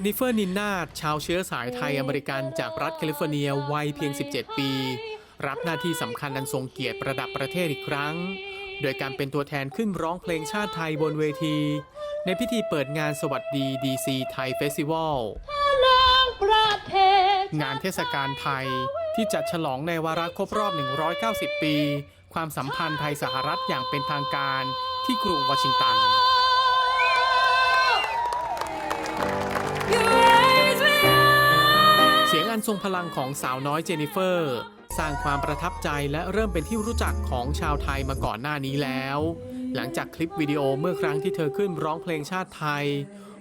นนิเฟอร์นินนาชาวเชื้อสายไทยอเมริกันจากรัฐแคลิฟอร์เนียวัยเพียง 17 ปี รับหน้าที่สำคัญอันทรงเกียรติประดับประเทศอีกครั้ง โดยการเป็นตัวแทนขึ้นร้องเพลงชาติไทยบนเวที ในพิธีเปิดงานสวัสดีดีซีไทยเฟสติวัลงานเทศกาลไทยที่จัดฉลองในวาระครบรอบ 190 ปี ความสัมพันธ์ไทยสหรัฐอย่างเป็นทางการที่กรุงวอชิงตัน ทรงพลังของสาวน้อยเจนิเฟอร์ สร้างความประทับใจและเริ่มเป็นที่รู้จักของชาวไทยมาก่อนหน้านี้แล้ว หลังจากคลิปวิดีโอเมื่อครั้งที่เธอขึ้นร้องเพลงชาติไทย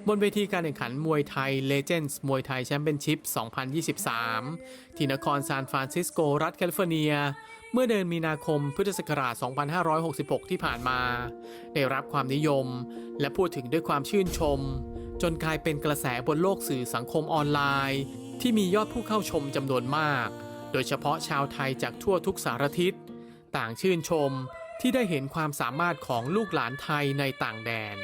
บนเวทีการแข่งขันมวยไทย Legends มวยไทยแชมเปี้ยนชิพ 2023 ที่นครซานฟรานซิสโกรัฐแคลิฟอร์เนียเมื่อเดือนมีนาคมพุทธศักราช 2566 ที่ผ่านมา ได้รับความนิยม และพูดถึงด้วยความชื่นชม จนกลายเป็นกระแสบนโลกสื่อสังคมออนไลน์ ที่มียอดผู้เข้าชมจำนวนมาก โดยเฉพาะชาวไทยจากทั่วทุกสารทิศ ต่างชื่นชมที่ได้เห็นความสามารถของลูกหลานไทยในต่างแดน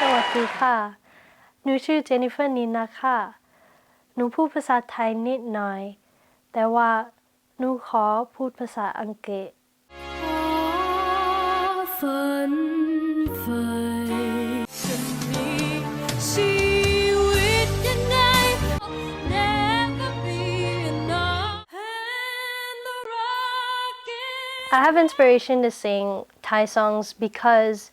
สวัสดีค่ะ หนูชื่อเจนนิเฟอร์นินนะคะ หนูพูดภาษาไทยนิดหน่อย แต่ว่าหนูขอพูดภาษาอังกฤษ ฝน I have inspiration to sing Thai songs because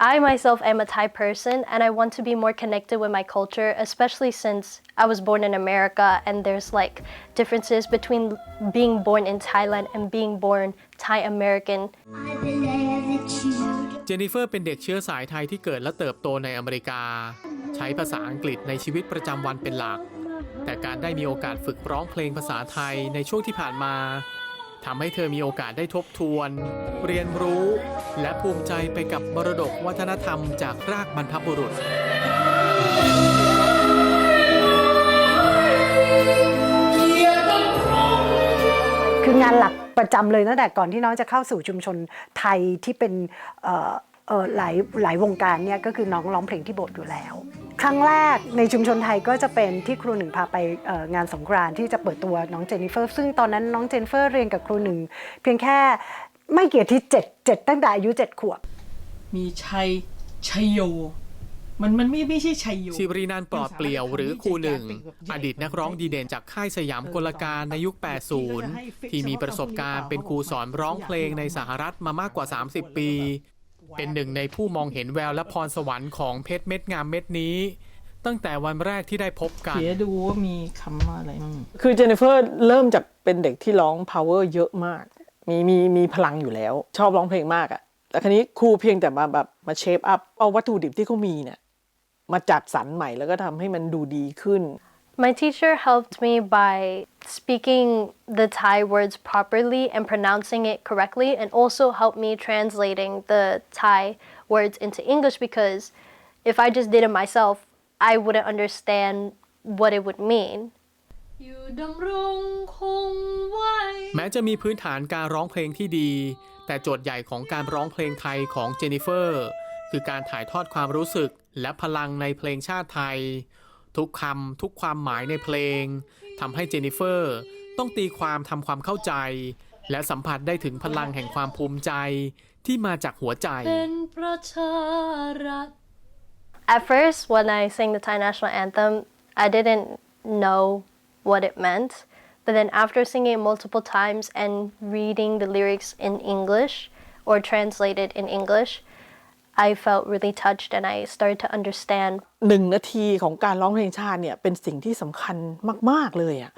I myself am a Thai person and I want to be more connected with my culture, especially since I was born in America and there's like differences between being born in Thailand and being born Thai American. I believe that you เจนนิเฟอร์เป็นเด็กเชื้อสายไทยที่เกิดและเติบโตในอเมริกา ใช้ภาษาอังกฤษในชีวิตประจำวันเป็นหลัก แต่การได้มีโอกาสฝึกร้องเพลงภาษาไทยในช่วงที่ผ่านมา ทำให้เธอมีโอกาสได้ทบทวน เรียนรู้ และภูมิใจไปกับมรดกวัฒนธรรมจากรากบรรพบุรุษ คืองานหลักประจำเลยตั้งแต่ก่อนที่น้องจะเข้าสู่ชุมชนไทยที่เป็นเอ่อเอ่อหลายหลายวงการเนี่ยก็คือน้องร้องเพลงที่โบสถ์อยู่แล้ว ครั้งแรกในชุมชนไทยก็จะเป็นที่ครูหนึ่งพาไปเอ่องานสงกรานต์ที่จะเปิดตัวน้องเจนนิเฟอร์ ซึ่งตอนนั้นน้องเจนนิเฟอร์เรียนกับครูหนึ่งเพียงแค่ไม่เกี่ยที่เจ็ดเจ็ดตั้งแต่อายุเจ็ดขวบ มีชัยชัยโยมันมันไม่ไม่ใช่ชัยโยสิวรีนันท์ปลอดเปลี่ยวหรือครูหนึ่ง อดีตนักร้องดีเด่นจากค่ายสยามกลการในยุค 80 ที่มีประสบการณ์เป็นครูสอนร้องเพลงในสหรัฐมามากกว่า 30 ปี เป็นหนึ่งในผู้มองเห็นแววและพรสวรรค์ของเพชรเม็ดงามเม็ดนี้ ตั้งแต่วันแรกที่ได้พบกัน เดี๋ยวดูว่ามีคำว่าอะไรมั่งคือเจนนิเฟอร์เริ่มจากเป็นเด็กที่ร้อง power เยอะมาก มีมีมีพลังอยู่แล้ว ชอบร้องเพลงมากอะแต่ครั้นี้ครูเพียงแต่มาแบบมาเชฟอัพเอาวัตถุดิบที่เขามีเนี่ยมาจัดสรรใหม่แล้วก็ทำให้มันดูดีขึ้น My teacher helped me by speaking the Thai words properly and pronouncing it correctly, and also helped me translating the Thai words into English because if I just did it myself, I wouldn't understand what it would mean. อยู่ดำรงคงไว้ แม้จะมีพื้นฐานการร้องเพลงที่ดี แต่โจทย์ใหญ่ของการร้องเพลงไทยของเจนนิเฟอร์ คือการถ่ายทอดความรู้สึกและพลังในเพลงชาติไทย ทุกคำทุกความหมายในเพลงทำให้เจนนิเฟอร์ ต้องตีความทำความเข้าใจ และสัมผัสได้ถึงพลังแห่งความภูมิใจที่มาจากหัวใจเป็นประชารัฐ At first, when I sang the Thai national anthem, I didn't know what it meant. But then, after singing it multiple times and reading the lyrics in English or translated in English, I felt really touched and I started to understand หนึ่งนาทีของการร้องเพลงชาติเนี่ยเป็นสิ่งที่สำคัญมาก ๆ เลยอะ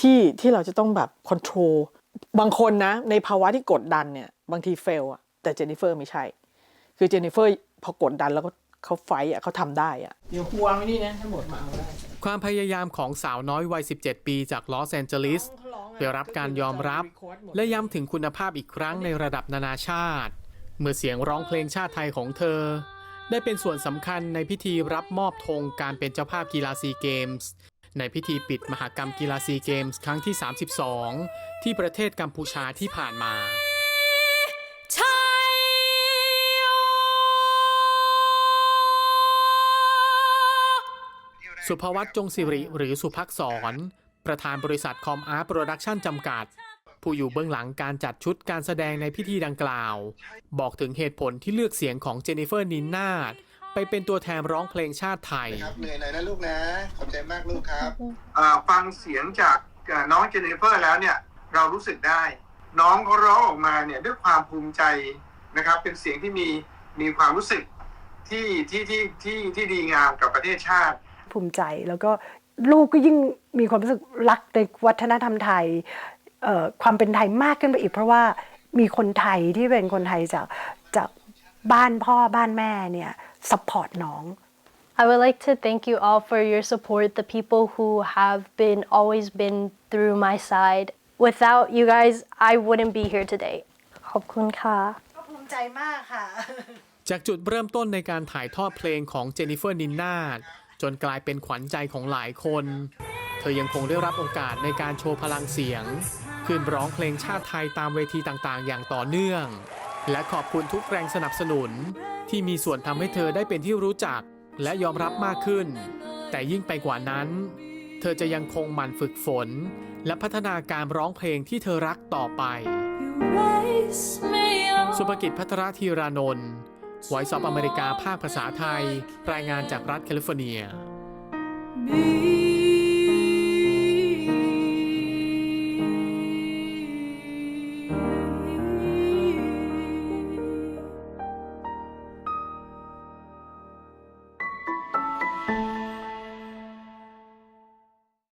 ที่ที่เราจะต้องแบบคอนโทรลบางคนนะ ในภาวะที่กดดันเนี่ย บางทีเฟลอะแต่เจนนิเฟอร์ไม่ใช่ คือเจนนิเฟอร์พอกดดันแล้วก็เขาไฟต์อะเขาทำได้อะเดี๋ยววางไว้นี่นะทั้งหมดมาเอาได้ความพยายามของสาวน้อยวัย 17 ปีจากลอสแอนเจลิสได้รับการยอมรับ และย้ำถึงคุณภาพอีกครั้งในระดับนานาชาติ เมื่อเสียงร้องเพลงชาติไทยของเธอ ได้เป็นส่วนสำคัญในพิธีรับมอบธงการเป็นเจ้าภาพกีฬาซีเกมส์ในพิธีปิดมหกรรมกีฬาซีเกมส์ครั้งที่ 32 ที่ประเทศกัมพูชาที่ผ่านมาสุภวัตจงสิริหรือสุภักษร ประธานบริษัทคอมอาร์ตโปรดักชันจำกัด ผู้อยู่เบื้องหลังการจัดชุดการแสดงในพิธีดังกล่าว บอกถึงเหตุผลที่เลือกเสียงของเจนนิเฟอร์นินนาดไปเป็นตัวแทนร้องเพลงชาติไทยครับเหนื่อยหน่อยนะลูกนะขอบใจมากลูกครับอ่าฟังเสียงจากอ่าน้องเจเนฟเฟอร์แล้วเนี่ยเรารู้สึกได้ น้องเขาร้องออกมาเนี่ยด้วยความภูมิใจนะครับ เป็นเสียงที่มีมีความรู้สึกที่ที่ที่ที่ที่ดีงามกับประเทศชาติ ภูมิใจแล้วก็ลูกก็ยิ่งมีความรู้สึกรักในวัฒนธรรมไทยเอ่อ ความเป็นไทยมากขึ้นไปอีก เพราะว่ามีคนไทยที่เป็นคนไทยจากจากบ้านพ่อบ้านแม่เนี่ยซัพพอร์ตน้อง I would like to thank you all for your support, the people who have been always been through my side. Without you guys, I wouldn't be here today. ขอบคุณค่ะภูมิใจมากค่ะ จากจุดเริ่มต้นในการถ่ายทอดเพลงของเจนนิเฟอร์นินนาดจนกลายเป็นขวัญใจของหลายคน เธอยังคงได้รับโอกาสในการโชว์พลังเสียง ขึ้นร้องเพลงชาติไทยตามเวทีต่างๆ อย่างต่อเนื่อง และขอบคุณทุกแรงสนับสนุน ที่มีส่วนทำให้เธอได้เป็นที่รู้จักและยอมรับมากขึ้น แต่ยิ่งไปกว่านั้น เธอจะยังคงหมั่นฝึกฝน และพัฒนาการร้องเพลงที่เธอรักต่อไป สุภกิจพัทรธีรานนท์ Voice of อเมริกาภาคภาษาไทย รายงานจากรัฐแคลิฟอร์เนียมี